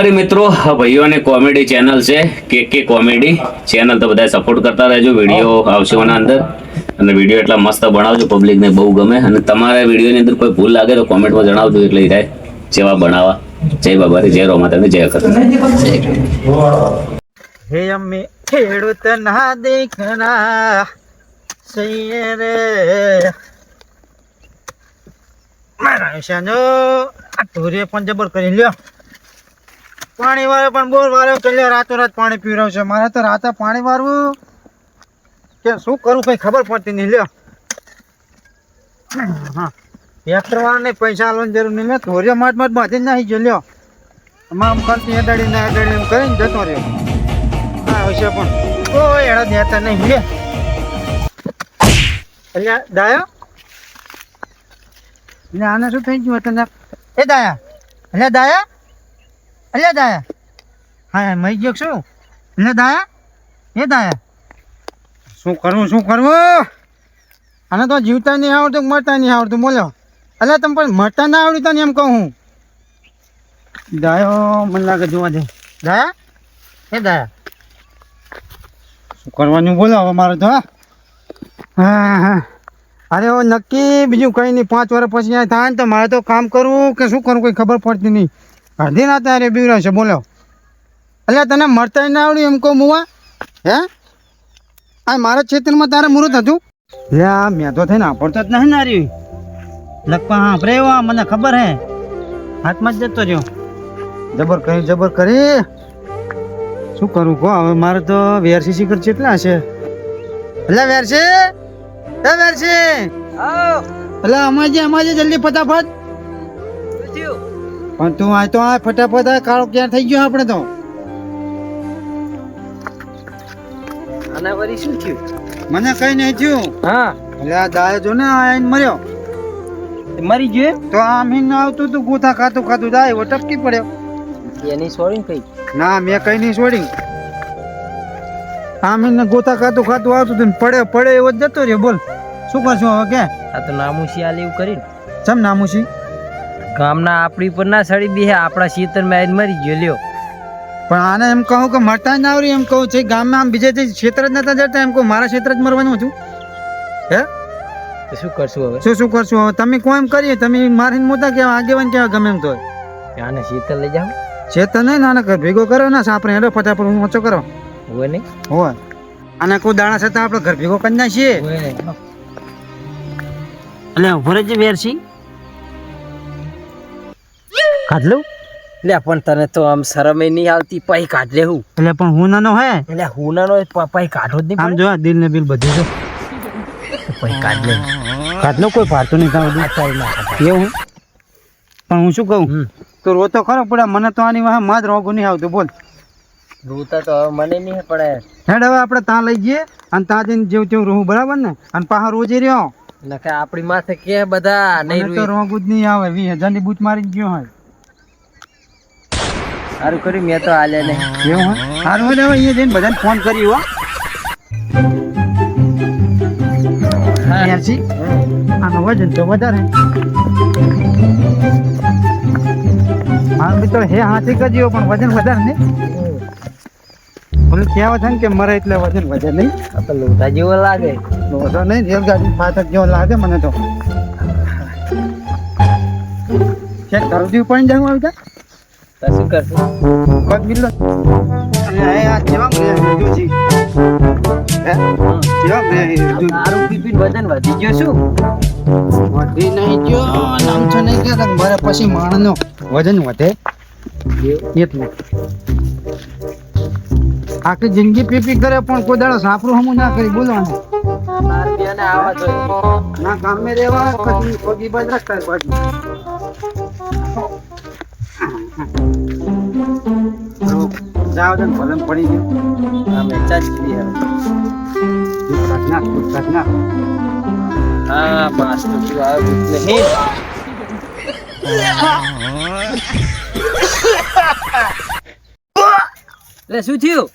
અમારી મિત્રો ભાઈઓ કોમેડી ચેનલ છે, કે કે કોમેડી ચેનલ તો બધા સપોર્ટ કરતા રહેજો. વીડિયો આવશે એના અંદર. અને વીડિયો એટલા મસ્ત બનાવજો પબ્લિકને બહુ ગમે. અને તમારા વિડીયોની અંદર કોઈ ભૂલ લાગે તો કોમેન્ટમાં જણાવજો એટલે થાય. જેવા બનાવા. જય બાબા જય રોમાતા જય અખત હે અમે ખેડૂત ના દેખના સૈયે રે. મારા શાનો આ ઢોરે પણ જબર કરી લ્યો. પાણી વાળો પણ બોર વાળો ચાલ્યો રાતો રાત પાણી પીવડાવ છે. મારે તો રાતે પાણી વાળવું. કે શું કરું કઈ ખબર પડતી નહીં. લ્યો. હા. ટ્રેક્ટર વાળાને પૈસા આલવાની જરૂર નહીં. મેં ધોર્યો માટ માટ બાંધી નાખી ગયો. લ્યો. આમાં આમ કરતી અડાડી ને અડાડી એમ કરીને જતો રહ્યો. હા હશે પણ. કોઈ એડા દેતા નહીં. લે એટલે દાયો? એટલે આને શું થઈ ગયું? તને એ દાયા. એટલે દાયા? એટલે દાયા. હા મહી ગયો શું? એટલે દાયા. એ દાયા. શું કરવું શું કરવું? આને તો જીવતા નહીં આવડતું મરતા નહીં આવડતું બોલો. અલ્યા તમે પણ મરતા ના આવડ્યું તને એમ કહું હું. દાયો મને લાગે જોવા દે. દાયા? એ દાયા. શું કરવાનું બોલો હવે મારે તો હા? હા હા. અરે ઓ નક્કી બીજું કંઈ નહીં. પાંચ વર્ષ પછી અહીંયા થાય ને તો મારે તો કામ કરવું કે શું કરવું કંઈ ખબર પડતી નહીં. અડધી રાતે અરે બીવડે છે બોલો. એટલે તને મળતા ના આવડ્યું એમ કહું મુવા? હે? આ મારા ક્ષેત્રમાં તારે મુહૂર્ત હતું? લે આ મેં તો થઈને આપડતો જ નહીં ના રહ્યું લખવા હા પ્રે એવો મને ખબર હે. હાથમાં જ જતો રહ્યો. જબર કરી જબર કરી. શું કરું કહો હવે મારે તો વેરસી ખર્ચ કેટલા હશે. એટલે વેરસી એ વેરસી એટલે અમાજે અમાજે જલ્દી ફટાફટ. પણ તું આ તો આ ફટાફટ આ કાળો ક્યાં થઈ ગયો આપણે તો? આના વળી શું થયું? મને કઈ નહીં થયું. હા. એટલે આ દાયો જો ને આ આઈને મર્યો. મરી ગયો તો આમ હિંગ આવતું તું ગોથા ખાતું ખાતું દાય એવો ટપકી પડ્યો? એની છોડી કઈ ના મેં કઈ નહીં છોડી આમ હિંગ ગોથા ખાતું ખાતું આવતું ને પડે પડે એવો જ જતો રહ્યો. બોલ શું કરશું હવે કે? આ તો નામુશી આ એવું કરી ચમ નામુસી? ગામના આપણી પર ના સડી બી આપણા ખેતરમાં આવીને મરી ગયો લ્યો. પણ આને એમ કહું કે મરતા જ ના આવરી એમ કહું છે ગામમાં આમ બીજે જે ક્ષેત્ર જ નતા જતા એમ કહું મારા ક્ષેત્ર જ મરવાનું છું હે? શું કરશું હવે? શું શું કરશું હવે? તમે કોઈ એમ કરીએ તમે મારીને મોટા કેવા આગેવાન કેવા ગમે એમ તો. આને ખેતર લઈ જાઓ? શેતર નહીં નાના ભેગો કરો ને આપણે હેડો ફટાફટ હું ઓછો કરો. હોય નહીં? હોય. અને કોઈ દાણા છતાં આપણે ઘર ભેગો કરી નાખીએ. એટલે ઊભો રહેજે વેરસી કાઢલું લે પણ તને તો આમ શરમે નહીં આવતી પૈ કાઢ લે હું. એટલે પણ હું નાનો હે? એટલે હું નાનો પૈ કાઢો જ આમ નહીં જો આ દિલ ને બિલ બધું જો પૈ કાઢ લે. કાટલો કોઈ ભારતો નહીં કાઢું. કાઢ. એવું પણ હું શું કહું? તો રોતો ખરો પડે મને તો આની વાહમાં જ રોગું નહીં આવતું બોલ. રોતા તો મને નહીં પડે હેડ હવે આપણે ત્યાં લઈ જઈએ અને ત્યાં જઈને જેવું તેવું રહું બરાબર ને? અને પાછા રોજે રહ્યો. નકે આપણી માથે કે બધા નહીં તો રોગું જ નહીં આવે વીસ હજારની બૂથ મારી ગયો હોય. સારું કર્યું મેં તો આલ્યા નહીં એવું હા સારું હોય હવે અહીંયા જઈને બધાને ફોન કરી હો. યારજી આનો વજન તો વધારે. હા મિત્રો હે હાથી કરજો પણ વજન વધારે નહીં. ઓલું કહેવા છે ને કે મરે એટલે વજન વધે નહીં. આ તો લોટા જેવો લાગે. વધો નહીં રેલગાડી ફાટક જેવો લાગે મને તો. ચેક કરું દીવું પણ જાઉં આવી શું કરશું? પગ બિલ્લો? અને હે આ જેવા રે જોજી. હે? જેવા રે જોજી. દારૂ પી પીને વજન વધી ગયો શું? વધી નહીં ગયો નામ છે નહીં કે મારે પછી માણસનો વજન વધે. એટલે. આખી જિંદગી પી પી કરે પણ કોઈ દાડો સાપરું હમું ના કરી બોલવાનું ના. ગામે રહેવા પછી પગી બાજ રાખતા જાવ દે ભલે પડી ગયું. અમે ચાચી હા તો શું આવે નહીં. એટલે શું થયું?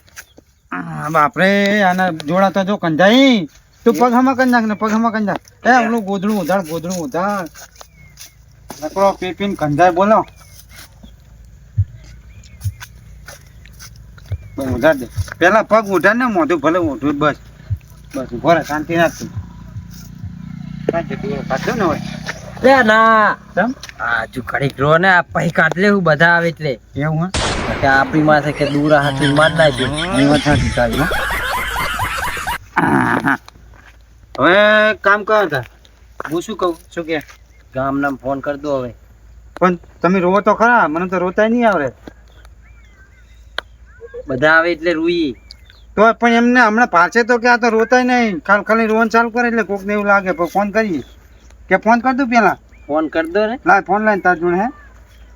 બાપરે આના જોડાતા જો કંજાઈ. તું પગમાં કરી નાખ ને પગમાં કરી નાખ. એ ઓલું ગોદડું ઉધાર ગોદડું ઉધાર. નકરો પીપીન કંજાય બોલો. ઉધાર દે. પેલા પગ ઉધાર ને મોઢું ભલે ઊંધું બસ. બસ ઊભો શાંતિ ના કાંઈ જતું ને હોય લે ના. કેમ? આ જો ઘડીક રો ને આ પહી કાઢ લેવું બધા આવે એટલે. એવું કે આપણી માથે કે દૂર હાથી માર નાખ્યું એ વાત સાચી તારી હવે કામ કરો તા. હું શું કહું? શું કે? ગામના ફોન કર દો હવે. પણ તમે રોવો તો ખરા મને તો રોતા નહીં આવડે. બધા આવે એટલે રૂઈ. તો પણ એમને હમણાં પાછે તો કે આ તો રોતાય નહીં. ખાલી ખાલી રોવાનું ચાલુ કરે એટલે કોકને એવું લાગે. પણ ફોન કરીએ. કે ફોન કર દઉં પેલા? ફોન કર દો ને. લાય ફોન લાઈન તાર જોડે હે?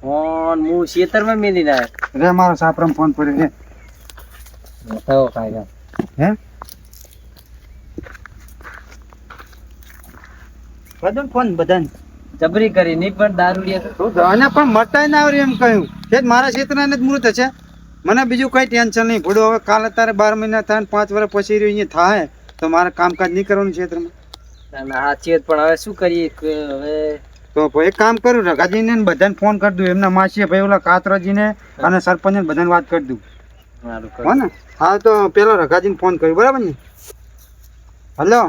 ફોન હું ખેતરમાં મેલી લાય રે મારો સાપરમ ફોન પડ્યો હે થયો કાંઈ હે? બધું ફોન બધાને. જબરી કરી નહીં પણ દારૂડિયા તો. તો અને પણ મરતા ના આવ્યું એમ કહ્યું. કે મારા ક્ષેત્રના જ મૃત છે. મને બીજું કઈ ટેન્શન નહીં. ભૂડો હવે કાલે તારે બાર મહિના થાય ને પાંચ વર્ષ પછી અહીંયા થાય. તો મારે કામકાજ નહીં કરવાનું ક્ષેત્રમાં. ના સાચી પણ હવે શું કરીએ? કે હવે તો ભાઈ એક કામ કરું રઘાજીને ને બધાને ફોન કરી દઉં. એમના માસીએ ભાઈ ઓલા કાતરાજીને અને સરપંચને બધાને વાત કરી દઉં. હો ને? હા તો પેલો રઘાજીને ફોન કર્યો બરાબર ને? હલો?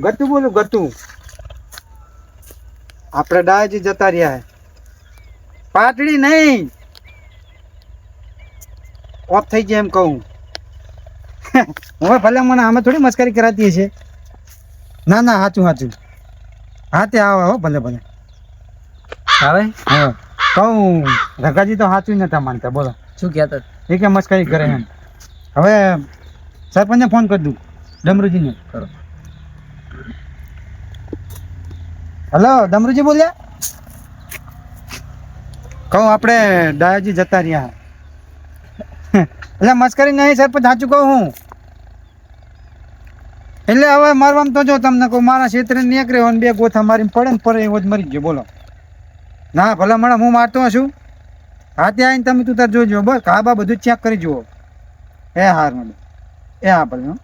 ગતું બોલું ગતું. આપણે ડાયજી જતા રહ્યા હે. પાટડી નહીં. ઓફ થઈ જાય એમ કહું. હવે ભલે મને આમે થોડી મસ્કરી કરાતી છે ના ના સાચું સાચું હા તે આવો હો ભલે ભલે. આવે? હા. કહું રઘાજી તો સાચું નતા માનતા બોલો. શું કહેતા? એ કે મસ્કરી કરે એમ. હવે સરપંચને ફોન કરી દઉં ડમરુજીને. કરો. હલો ડમરુજી બોલ્યા? કહું આપણે ડાયાજી જતા રહ્યા. એટલે મસ્કરી નહીં સરપંચ સાચું કહું હું. એટલે હવે મારવામ તો જો તમને કહું, મારા ક્ષેત્રે નીકળે હોય બે ગોથા મારીને પડે ને પડે એવો જ મરી ગયો, બોલો. ના, ભલે મળે હું મારતો છું હાથે આવીને તમે તું તાર જોજો બસ, હા બા, બધું ચેક કરી જુઓ. એ હાર મને. એ હા, ભલે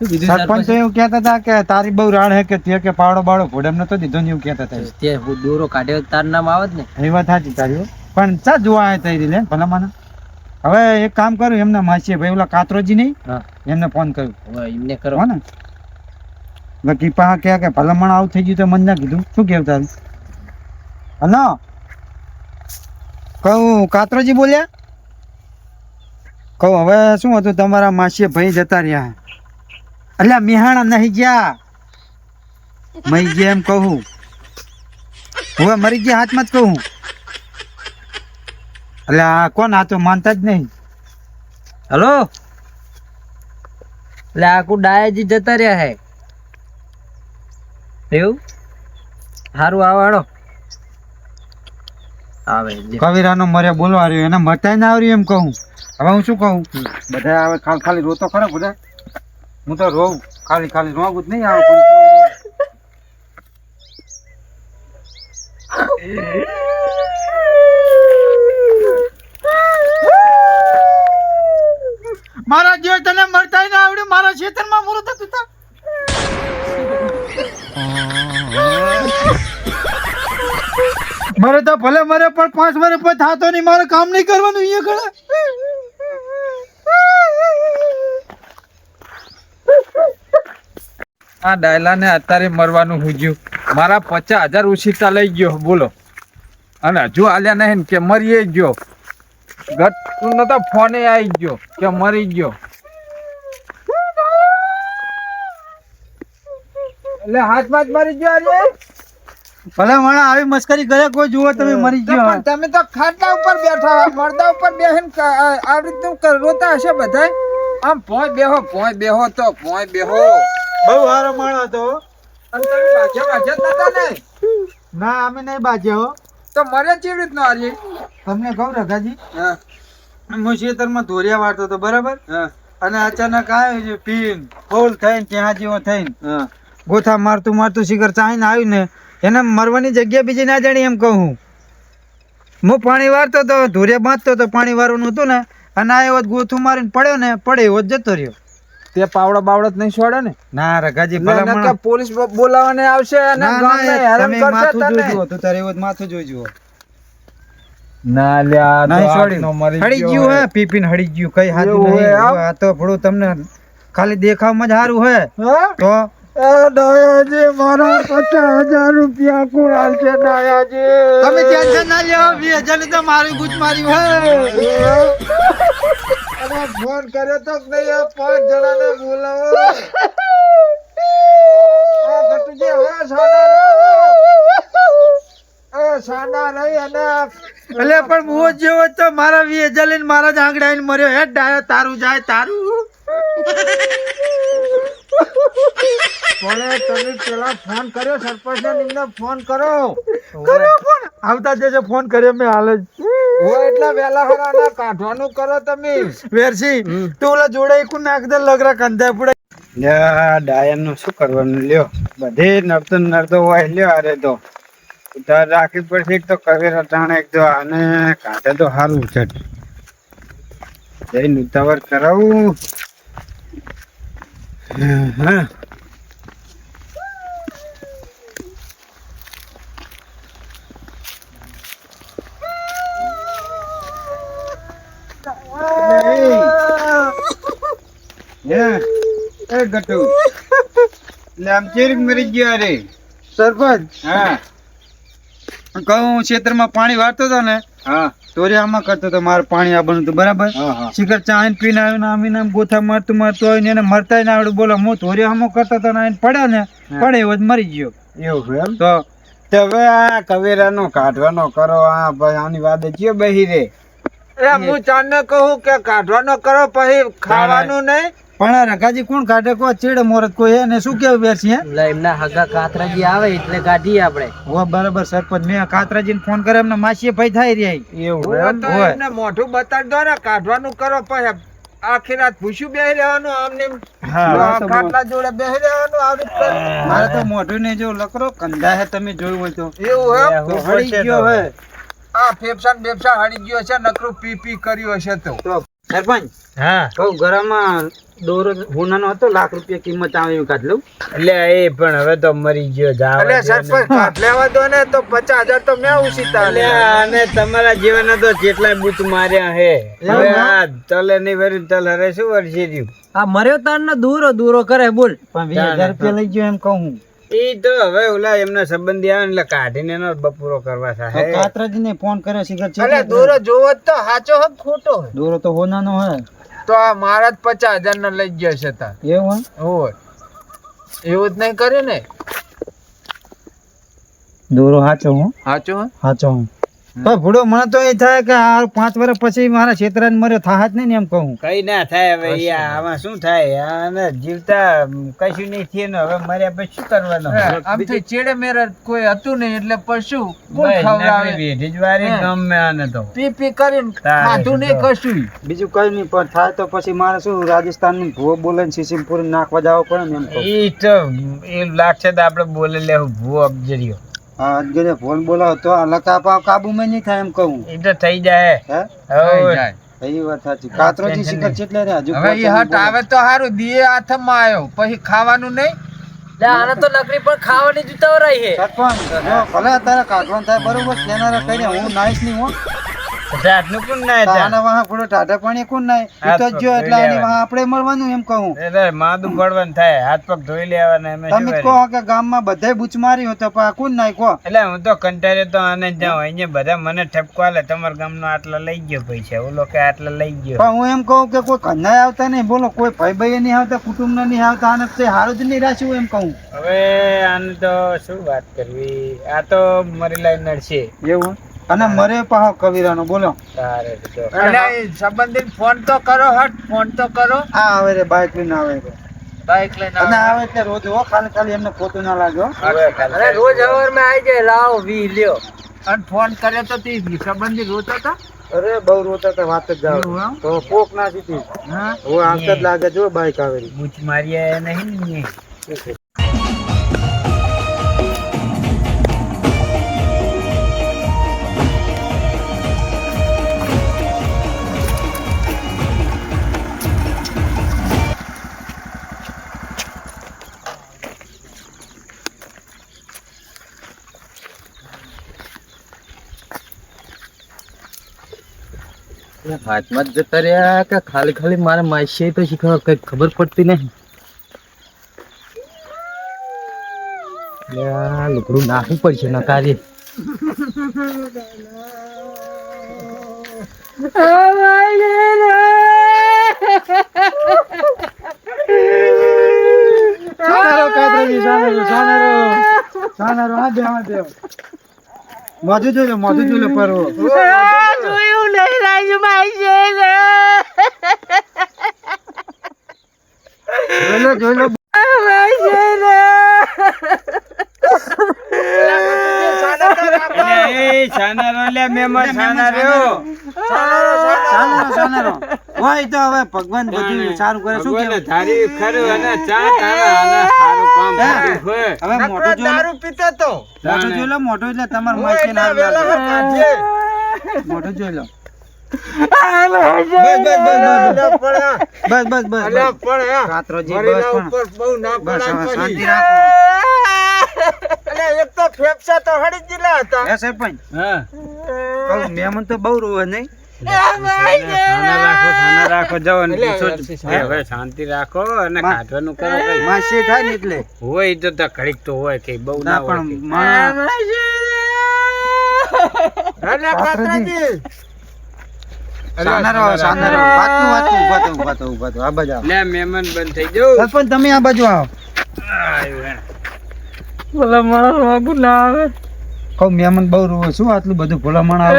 સરપંચ એવું કહેતા હતા કે તારી બહુ રાડ હે કે તે કે પાવડો બાવડો ભોડેમ નતો દીધો ને એવું કહેતા હતા. તે દોરો કાઢ્યો તાર નામ આવત ને. એ વાત સાચી તારી પણ ચા જોવા આવ્યા થઈ લે ભલા મને હવે એક કામ કરું એમના માસીએ ભાઈ ઓલા કાતરોજી નહીં એમને ફોન કર્યો એમને કરો. ને. લકી પા કે કે ભલામણ આવું થઈ ગયું તો મને ના કીધું. શું કેવું તારું? હલો. કહું કાતરોજી બોલ્યા? કહું હવે શું હતું? તમારા માસીએ ભાઈ જતા રહ્યા. એટલે મિહાણા નહીં ગયા. મરી ગયા એમ કહું. હવે મરી ગયા હાથમાં જ કહું. એટલે આ કોણ આ તો માનતા જ નહીં. હલો? એટલે આખું ડાયાજી જતા રહ્યા હે. એવું? સારું આવો હાડો આવે. કવિરાનો મરે બોલવા રહ્યો એને મતાય ના આવ્યું એમ કહું. હવે હું શું કહું? બધા હવે ખાલી ખાલી રોતો ખરા બધા. હું તો રોઉં. ખાલી ખાલી રોગું જ નહીં આવું. મારા જે તને મળતાય ના આવડ્યું મારા ખેતરમાં મૂરું થતું તા. મારે તો ભલે મરે, પણ પાંચ વર્ષ પછી થાતો નહીં. મારે કામ નહીં કરવાનું અહીંયા આ ડાયલાને અત્યારે મરવાનું હુજ્યું. મારા પચાસ હજાર ઉછીતા લઈ ગયો બોલો. અને હજુ આલ્યા નહીં કે મરી ગયો. ગટ નતો ફોને આવી ગયો કે મરી ગયો. એટલે હાથમાં જ મરી ગયો અરે ભલે મને આવી મસ્કરી કરે કોઈ જુઓ તમે મરી ગયો પણ તમે તો ખાટલા ઉપર બેઠા મરદા ઉપર બેહીને આવી રીતનું રોતા હશે બધાય? આમ ભોય બેહો ભોય બેહો તો ભોય બેહો. બહુ સારો માણો હતો. ને? અમે નહીં બાજ્યો તો મરે કેવી રીતનો આર્ય તમને કહું રઘાજી હા. ખેતરમાં ધોરિયા વાળતો હતો બરાબર? હા. અને અચાનક આવ્યો છે પીન ફૂલ થઈને ત્યાં જેવો થઈને. હા. ગોથા મારતું મારતું શિખર ચાહીને આવ્યું ને એને મરવાની જગ્યા બીજી ના જાણી એમ કહું હું. પાણી વારતો હતો ધોરિયા બાંધતો હતો પાણી વારવાનું હતું ને અને આ એવો ગોથું મારીને પડ્યો ને પડે એવો જતો રહ્યો. તે પાવડો બાવડો નહીં છોડે ને? ના રઘાજી. પોલીસ બોલાવાને આવશે અને ગામને હેરાન કરશે તારે એવો માથું જોજો ના લ્યા નહીં છોડ્યું હળી ગયું હે. પીપીન હડી ગયું કઈ હાથું નહીં. આ તો ભડું તમને ખાલી દેખાવમાં જ સારું હે? તો દયાજી મારા પચાસ હજાર રૂપિયા કુરાલ છે દયાજી. તમે ટેન્શન ના લ્યો બે હજાર તો મારી ગુજ મારી હોય. ફોન કર્યો તો નહીં આ પાંચ જણાને બોલાવો. આ ગટુજી હવે સાડા. એ સાડા રહી અને એટલે પણ હું જેવો તો મારા વી હજાર લઈને મારા જ આંગડા મર્યો. હે ડાયો તારું જાય તારું. પણ તમે પેલા ફોન કર્યો સરપંચ ને ફોન કરો કર્યો. ફોન આવતા જજો ફોન કર્યો મેં હાલ જ. એટલા વેલા હરાના કાઢવાનું કરો તમે. વેરસી તું ઓલા જોડે કુ નાખ દે લગરા કંધા પુડા. ડાયનનું શું કરવાનું? લ્યો બધે નડતો નર્તો હોય લ્યો અરે તો. ઉધાર રાખવી પડશે એક તો કવેરા ટાણે એક તો આને કાઢે તો સારું છે. જઈને ઉતાવળ કરાવું. હા હે એ ગટુ એટલે આમ ચેરીક મરી ગયા રે. સરપંચ. હા. કહું ક્ષેત્રમાં પાણી વાળતો હતો ને હા. તોરિયામાં કરતો તો મારે પાણી આવવાનું હતું બરાબર? શિખર ચાઈન પીને આવ્યો ને આમીને આમ ગોથા મારતું મારતું આવ્યું એને મરતા ના આવડું બોલો હું તોરિયામાં કરતો તો ને આઈને પડ્યો ને પડે એવો જ મરી ગયો. એવું એમ? તો હવે આ કવેરાનો કાઢવાનો કરો આ ભાઈ આની વાત કયો બહી રે એ હું ચાંદ કહું કે કાઢવાનો કરો પછી ખાવાનું નહીં પણ આ કોણ કાઢે? કો ચીડ મોરત કોઈ હે ને? શું કેવું બેસી એટલે એમના હગા કાતરાજી આવે એટલે કાઢીએ આપણે. હો બરાબર સરપંચ. મેં કાતરાજીને ફોન કર્યો એમને માસી ભાઈ થાય રહ્યા એવું એમને મોઢું બતાડ દો ને કાઢવાનું કરો પછી આખી રાત ભૂસ્યું બેહી રહેવાનું આમને તો ખાટલા જોડે બેહી રહેવાનું આવી મારે તો મોઢું ને જો લકરો કંધા હે તમે જોયું હોય તો. એવું હે હળી ગયો હે. આ ફેફસા ને બેફસા હળી ગયો છે નકરું પી પી કર્યું હશે તો. તો સરપંચ હા. કહું ઘરમાં દોરો હોનાનો હતો લાખ રૂપિયા કિંમત આવે એવું કાઢ લઉં. એટલે એ પણ હવે તો મરી ગયો એટલે સરપંચ કાઢ લેવા દો ને તો પચાસ હજાર તો મેં ઉસીતા અને તમારા જીવન તો જેટલા બૂત માર્યા હે. હવે આ તલે નહીં વરી તલ હરે શું વરસી રહ્યું? આ મર્યો તાર ને દૂરો દૂરો કરે બોલ. પણ વીસ હજાર રૂપિયા લઈ ગયો એમ કહું એ તો હવે ઓલા એમના સંબંધી આવે એટલે કાઢીને એનો બપોરો કરવા થાય. કાતરાજી ને ફોન કર્યો એટલે છે દોરો જોવો તો સાચો હે ખોટો? દોરો તો હોનાનો હે. તો આ મારા જ પચાસ હજાર ના લઈ ગયો છે તા. એવું હોય એવું જ નહીં કર્યું ને? દોરો હાચો હું? હાચો હે? સાચો હું. તો ભૂડો મને તો એ થાય કે આ પાંચ વર્ષ પછી મારા છેતરાને મર્યો જ નહીં એમ કહું. કઈ ના થાય હવે આમાં શું થાય? અને જીવતા કશું નહીં થયે ને હવે મર્યા પછી શું કરવાનું? આમ તો ચેડે મેરે કોઈ હતું નહીં એટલે પશુ કોણ ખવડાવે? ભેજવારી ગમે આને તો. પી પી કરીને ખાધું નહીં કશું. બીજું કઈ નહીં પણ થાય તો પછી મારે શું રાજસ્થાનનું ભૂવો બોલે સિસિમપુર નાખવા જવો પડે ને એમ કહું. ઈ તો એ લાગશે તો આપણે બોલે લેવું ભૂ અબજરીયો હા ફોન બોલાવો તો આ લકાપા કાબુમાં નહીં થાય એમ કહું. એ તો થઈ જાય. હે? થઈ જાય. એ વાત સાચી. કાતરોજી ટેન્શન શિખર છે રે હજુ હવે એ હટ આવે તો હારું દીએ હાથમાં આવ્યો. પછી ખાવાનું નહીં? આને તો નકરી પણ ખાવાની જુતાવ રહી હે સરપંચ ભલે અત્યારે કાઢવાનું થાય બરોબર કેનારા કહીને હું નાઈશ નહીં હું. ના વાહ પાણી કોણ નાય તો જો એટલે આની વાહ આપણે મળવાનું એમ કહું. એટલે માદું પડવાનું થાય હાથ પગ ધોઈ લેવાના એમાં તમે કહો કે ગામમાં બધાય બૂચ મારી તો પા કોણ નાય કહો. એટલે હું તો કંટાળે તો આને જાઉં. અહીંયા બધા મને ઠપકો તમારા ગામનો આટલા લઈ ગયો પૈસા. ઓલો કે આટલા લઈ ગયો. પણ હું એમ કહું કે કોઈ કન્યા આવતા નહીં. બોલો કોઈ ભાઈ ભાઈ નહીં આવતા કુટુંબ નહીં આવતા આને તે હારું જ નહીં રાખ્યું એમ કહું. હવે આને તો શું વાત કરવી? આ તો મરી લાઈન નડશે એવું? અને મરે પાહો કવિરાનો બોલો. સંબંધિત ફોન તો કરો હટ ફોન તો કરો. આ આવે રે બાઇક લઈને આવે રે. બાઈક લઈને અને આવે. એટલે રોજ હો ખાલી ખાલી એમને ખોટું ના લાગે અરે રોજ હવારમાં આવી જાય લાવો વી લ્યો. અને ફોન કર્યો તો તે સંબંધિત રોતા હતા અરે બહુ રોતા હતા વાત જ જાવ તો કોક ના સીધી. હા? હું આવતા જ લાગે જો બાઇક આવેલી બૂચ માર્યા નહીં ને હાથમાં જ જતા રહ્યા કે ખાલી ખાલી મારે માસી તો શીખવા કઈ ખબર પડતી નહીં. લુકડું નાખવું પડશે નકારી સાનેરો જોયું સાનેરો જોયું સાનેરો આ બે આ બે મોઢું જોઈ લો મોઢું જોઈ લો ભગવાન બધું સારું કરે શું હે? હવે મોઢું જોઈ લો પીતો તો મોઢું જોઈ મોટો એટલે તમારે માસી ના મહેમાન તો બહુ રોવે નહીં? શાંતિ રાખો અને કાઢવાનું કરો માસી થાય ને એટલે. હોય તો તો તો હોય કે બહુ ના ના પણ કે. માણસ સાનારો સાનારો વાતું વાતું ઊભા તો ઊભા તો ઊભા તો આ બાજુ આવો. લે મહેમાન બંધ થઈ જાવ સરપંચ તમે આ બાજુ આવો. કહું મહેમાન બહુ રોવે શું આટલું બધું ભલામણ આવે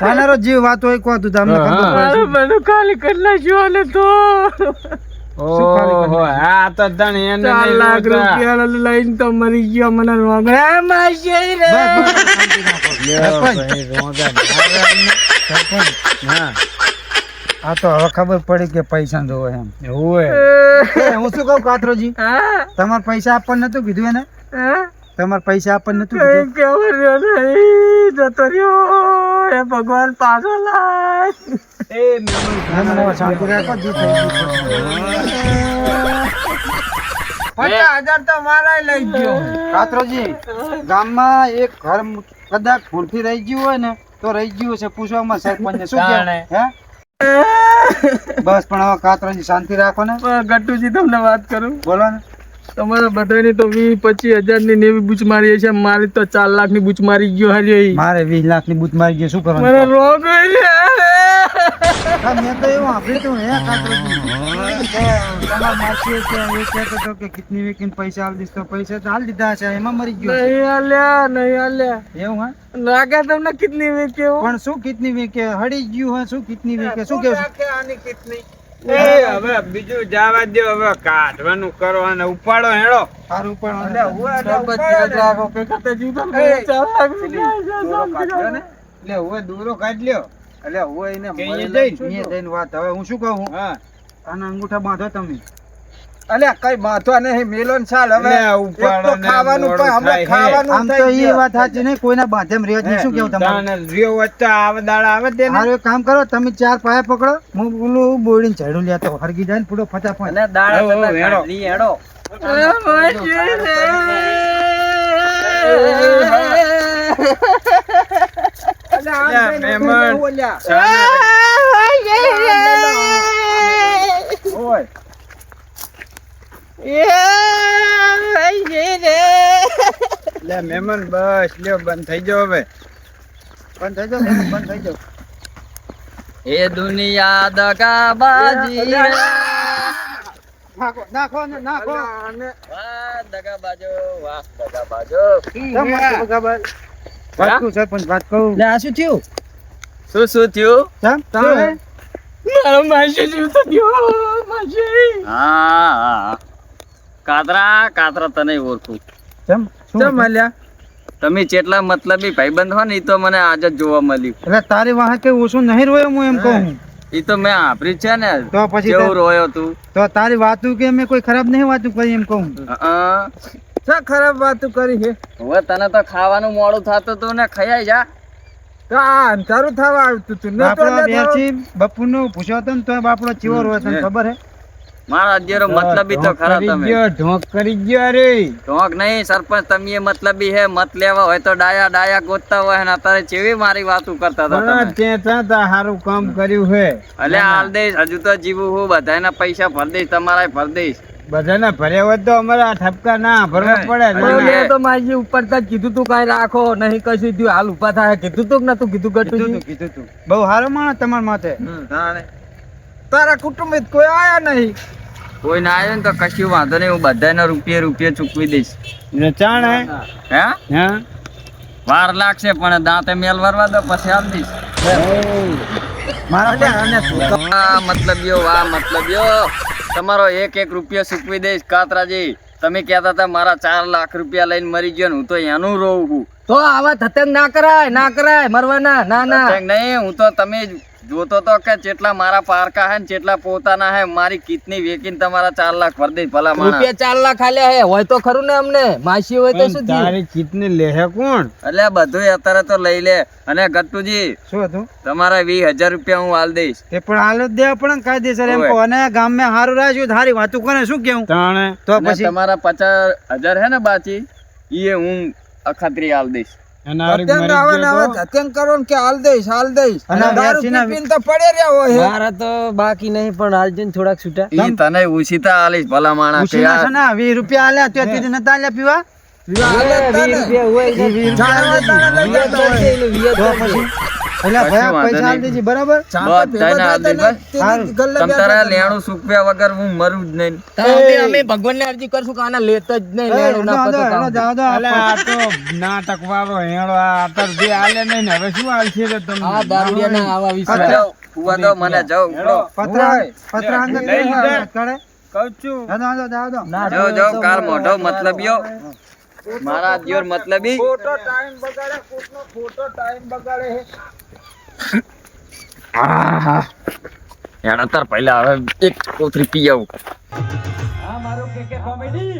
સાનારો જે વાત હોય કહો તું તમને ખબર પડે. શું? શું ખાલી કરી ઓહો આ તો. સરપંચ, સરપંચ, હા આ તો હવે ખબર પડી કે પૈસા જોવે એમ. હોય એ, હું શું કહું કાતરોજી? તમારે પૈસા આપવાનું નતું કીધું એને? તમારે પૈસા આપવાનું નતું કીધું? એ પાછો લાય. ના, શાંતિ રાખો જે થઈ થઈ તો મારા લઈ ગયો. કાતરોજી ગામમાં એક ઘર કદાચ ભૂલથી રહી ગયું હોય ને તો રહી ગયું છે પૂછવામાં સરપંચને શું હે? બસ પણ હવે કાતરોજી શાંતિ રાખો ને. ગટ્ટુજી તમને વાત કરું? બોલો ને તમારા બધાની તો વીસ પચીસ હજારની નેવી બૂચ મારી છે મારી તો ચાર લાખની બૂચ મારી ગયો હરી. મારે વીસ લાખની બૂથ મારી ગયો. શું કરવાનું? રોગ મેં તો એવું સાંભળ્યું હતું, હે તમારા માસીએ કે એ કહેતો હતો કે કિતની વીકીને પૈસા આલી તો પૈસા તો આલી દીધા છે એમાં મરી ગયો છે. નહીં આલ્યા નહીં આલ્યા. એવું હા? લાગે તમને કેટલી વીક પણ શું કિતની વીકે હળી ગયું હોય શું કિતની વીકે શું કેવું એ હવે બીજું જવા દો હવે કાઢવાનું કરો અને ઉપાડો હેડો. સારું રાખો છે, રાખો. એટલે દોરો કાઢ લ્યો. એટલે એને કે જઈને? વાત. હવે હું શું કહું? હા. આના અંગૂઠા બાંધો તમે. અલ્યા કઈ બાંધો નહીં મેલોન ચાલ. હવે ને ખાવાનું પણ હમણાં ખાવાનું આમ તો એ વાત સાચી નહીં કોઈના બાંધે એમ રહ્યો નહીં. શું કેવું તમારે? રહ્યો વચ્ચે આવે દાડા આવે તે મારું એક કામ કરો તમે ચાર પાયા પકડો. હું પેલું બોડીને ઝાડું લેતો હરગી જાય ને પૂરો ફટાફટ. હેડો. લે મહેમાન બસ લ્યો બંધ થઈ જાવ હવે. બંધ થઈ જાવ બંધ થઈ જાવ એ દુનિયા દગાબાજી નાખો નાખો નાખો. વાહ દગાબાજો વાહ દગાબાજો. વાત કરો ખબર? વાત કહું સરપંચ વાત કહું આ શું થયું? શું શું થયું? કેમ તમે? મારો માસી જીવતો થયો? માસી. હા હા કાતરા કાતરા તને ઓળખું. કેમ? શું મળ્યા તમે જેટલા મતલબી ભાઈબંધ હો ને એ તો મને આજ જ જોવા મળ્યું. એટલે તારી વાહ કે ઓછું નહીં રોયો હું એમ કહું. એ તો મેં આપરી છે ને તો પછી કેવું રોયો તું. તો તારી વાતું કે મેં કોઈ ખરાબ નહીં વાતું કરી એમ કહું. શા ખરાબ વાત કરી છે. હવે તને તો ખાવાનું મોડું થતું તું ને ખાઈ જા. તો આ અંધારું થવા આવતું હતું ને તો બેસી બપુરનો પૂછ્યો હતો ને તો બાપડો ચીવો રોયો તને ખબર હે? મારા અધ્યરો મતલબી તો ખરા તમે. ગયો ઢોંક કરી ગયો રે. ઢોંક નહીં સરપંચ તમે એ મતલબી હે મત લેવા હોય તો ડાયા ડાયા ગોતતા હોય ને અત્યારે ચેવી મારી વાતો કરતા હતા તમે. તે તા સારું કામ કર્યું હે. અલે હાલ દેશ હજુ તો જીવું હું બધાના પૈસા ભર દઈશ તમારા ભર દઈશ. બધાને ભર્યા હોય તો અમારે આ ઠપકા ના ભરવા પડે. ને. તો માજી ઉપર જ કીધું તું કાંઈ રાખો નહીં કશું થયું. હાલ ઊભા થાય કીધું તું કે તું કીધું ગટુજી બહુ સારો માણસ તમારા માથે. તારા કુટુંબ કોઈ આયા નહીં? કોઈ ના આવ્યો ને તો કશું વાંધો નહીં. હું બધાને રૂપિયે રૂપિયે ચૂકવી દઈશ. ને હે? હે? હે? વાર લાગશે પણ દાંતે મેલ વરવા દો પછી આપ દઈશ. મતલબ યો વાહ મતલબીઓ તમારો એક એક રૂપિયો સૂકવી દઈશ કાતરાજી. તમે કહેતા હતા મારા ચાર લાખ રૂપિયા લઈને મરી ગયો ને હું તો એનું રોઉં છું. તો આવા ધતંગ ના કરાય ના કરાય મરવાના ના ના. નહીં હું તો તમે જ જોતો તો કે જેટલા મારા પારકા હે ને જેટલા પોતાના હે મારી કિતની વેકીને તમારા ચાર લાખ ભર ભલા માણસ. રૂપિયા ચાર લાખ હાલ્યા હે હોય તો ખરું ને અમને? માસી હોય તો શું તારી કિતની લે હે કોણ? એટલે બધું અત્યારે તો લઈ લે. અને ગટ્ટુજી શું હતું? તમારા વીસ હજાર રૂપિયા હું હાલ દઈશ. તે પણ હાલ જ પણ કાઈ દે સર એમ હોવે. કહો અને ગામમાં સારું રાખ્યું તારી વાતું કરે શું કેવું? તાણે. તો પછી? તમારા પચાસ હજાર હે ને બાચી એ હું અખાત્રી હાલ દઈશ. બાકી નહીં પણ હાલ થોડાક છૂટા. તને ઉછીતા હાલીશ ભલા માણસ વીસ રૂપિયા આલ્યા તો નતા આલ્યા પીવા? વગર હું મરું જ નહીં અમે ભગવાન ને અરજી કરશું કે આના લેતો જ નહીં લેણું ના હેણો આ આલે નહીં ને હવે શું આવશે રે તમને આ દારૂડિયાના આવા વિશે જાઓ, ઊભા મને ઉભરો. પતરા પતરા અંદર છું દો. જાઓ, જાઓ, કાલ મોઢો મતલબીઓ મારા દિયોર મતલબી ખોટો ટાઈમ બગાડે કોકનો ખોટો ટાઈમ બગાડે એના અત્યાર પહેલા હવે એક કોથરી પી આવું. હા મારું કે કે કોમેડી